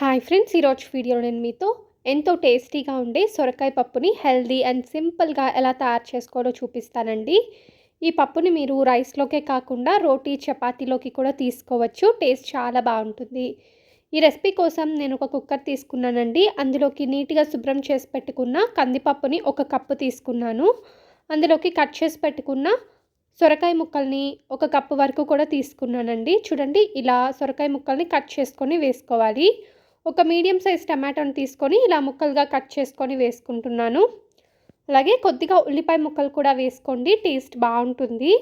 Hi friends ఈరోజు వీడియోలో నేను మీతో ఎంతో టేస్టీగా ఉండే సొరకాయ పప్పుని హెల్దీ అండ్ సింపుల్గా ఎలా తయారు చేసుకోవాలో చూపిస్తానండి. ఈ పప్పుని మీరు రైస్లోకే కాకుండా రోటీ చపాతీలోకి కూడా తీసుకోవచ్చు. టేస్ట్ చాలా బాగుంటుంది. ఈ రెసిపీ కోసం నేను ఒక కుక్కర్ తీసుకున్నానండి. అందులోకి నీట్గా శుభ్రం చేసి పెట్టుకున్న కందిపప్పుని ఒక కప్పు తీసుకున్నాను. అందులోకి కట్ చేసి పెట్టుకున్న సొరకాయ ముక్కల్ని ఒక కప్పు వరకు కూడా తీసుకున్నానండి. చూడండి ఇలా సొరకాయ ముక్కల్ని కట్ చేసుకొని వేసుకోవాలి. ఒక మీడియం సైజ్ టమాటోని తీసుకొని ఇలా ముక్కలుగా కట్ చేసుకొని వేసుకుంటున్నాను. అలాగే కొద్దిగా ఉల్లిపాయ ముక్కలు కూడా వేసుకోండి టేస్ట్ బాగుంటుంది.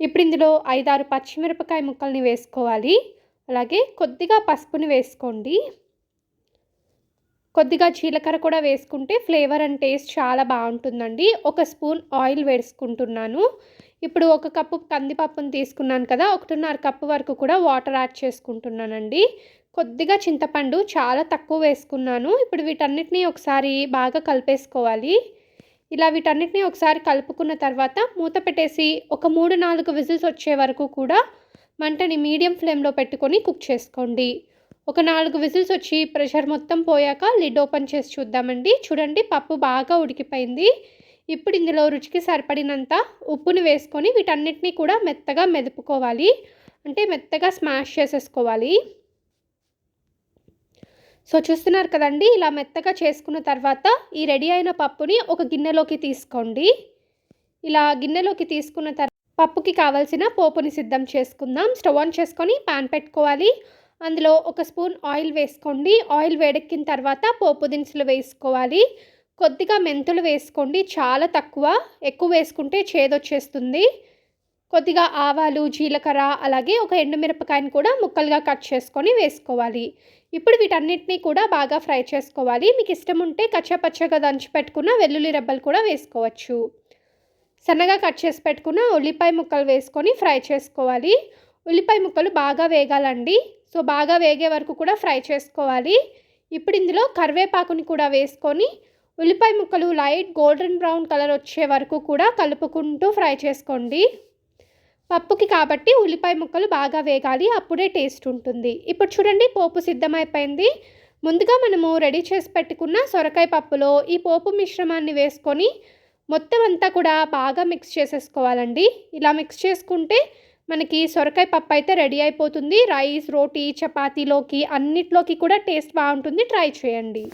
ఇప్పుడు ఇందులో ఐదారు పచ్చిమిరపకాయ ముక్కల్ని వేసుకోవాలి. అలాగే కొద్దిగా పసుపుని వేసుకోండి. కొద్దిగా జీలకర్ర కూడా వేసుకుంటే ఫ్లేవర్ అండ్ టేస్ట్ చాలా బాగుంటుందండి. ఒక స్పూన్ ఆయిల్ వేసుకుంటున్నాను. ఇప్పుడు ఒక కప్పు కందిపప్పును తీసుకున్నాను కదా ఒకటిన్నర కప్పు వరకు కూడా వాటర్ యాడ్ చేసుకుంటున్నానండి. కొద్దిగా చింతపండు చాలా తక్కువ వేసుకున్నాను. ఇప్పుడు వీటన్నిటిని ఒకసారి బాగా కలిపేసుకోవాలి. ఇలా వీటన్నిటిని ఒకసారి కలుపుకున్న తర్వాత మూత పెట్టేసి ఒక మూడు నాలుగు విజిల్స్ వచ్చే వరకు కూడా మంటని మీడియం ఫ్లేమ్లో పెట్టుకొని కుక్ చేసుకోండి. ఒక నాలుగు విజిల్స్ వచ్చి ప్రెషర్ మొత్తం పోయాక లిడ్ ఓపెన్ చేసి చూద్దామండి. చూడండి పప్పు బాగా ఉడికిపోయింది. ఇప్పుడు ఇందులో రుచికి సరిపడినంత ఉప్పుని వేసుకొని వీటన్నిటిని కూడా మెత్తగా మెదుపుకోవాలి. అంటే మెత్తగా స్మాష్ చేసేసుకోవాలి. సో చూస్తున్నారు కదండి ఇలా మెత్తగా చేసుకున్న తర్వాత ఈ రెడీ అయిన పప్పుని ఒక గిన్నెలోకి తీసుకోండి. ఇలా గిన్నెలోకి తీసుకున్న తర్వాత పప్పుకి కావాల్సిన పోపుని సిద్ధం చేసుకుందాం. స్టవ్ ఆన్ చేసుకొని పాన్ పెట్టుకోవాలి. అందులో ఒక స్పూన్ ఆయిల్ వేసుకోండి. ఆయిల్ వేడెక్కిన తర్వాత పోపు దినుసులు వేసుకోవాలి. కొద్దిగా మెంతులు వేసుకోండి. చాలా తక్కువ. ఎక్కువ వేసుకుంటే చేదొచ్చేస్తుంది. కొద్దిగా ఆవాలు జీలకర్ర అలాగే ఒక ఎండుమిరపకాయని కూడా ముక్కలుగా కట్ చేసుకొని వేసుకోవాలి. ఇప్పుడు వీటన్నిటినీ కూడా బాగా ఫ్రై చేసుకోవాలి. మీకు ఇష్టం ఉంటే కచ్చపచ్చగా దంచి పెట్టుకున్న వెల్లుల్లి రెబ్బలు కూడా వేసుకోవచ్చు. సన్నగా కట్ చేసి పెట్టుకున్న ఉల్లిపాయ ముక్కలు వేసుకొని ఫ్రై చేసుకోవాలి. ఉల్లిపాయ ముక్కలు బాగా వేగాలండి. సో బాగా వేగే వరకు కూడా ఫ్రై చేసుకోవాలి. ఇప్పుడు ఇందులో కరివేపాకుని కూడా వేసుకొని ఉల్లిపాయ ముక్కలు లైట్ గోల్డెన్ బ్రౌన్ కలర్ వచ్చే వరకు కూడా కలుపుకుంటూ ఫ్రై చేసుకోండి. పప్పుకి కాబట్టి ఉల్లిపాయ ముక్కలు బాగా వేగాలి అప్పుడే టేస్ట్ ఉంటుంది. ఇప్పుడు చూడండి పోపు సిద్ధమైపోయింది. ముందుగా మనము రెడీ చేసి పెట్టుకున్న సొరకాయ పప్పులో ఈ పోపు మిశ్రమాన్ని వేసుకొని మొత్తం అంతా కూడా బాగా మిక్స్ చేసేసుకోవాలండి. ఇలా మిక్స్ చేసుకుంటే మనకి సొరకాయ పప్పు అయితే రెడీ అయిపోతుంది. రైస్ రోటీ చపాతీలోకి అన్నిట్లోకి కూడా టేస్ట్ బాగుంటుంది. ట్రై చేయండి.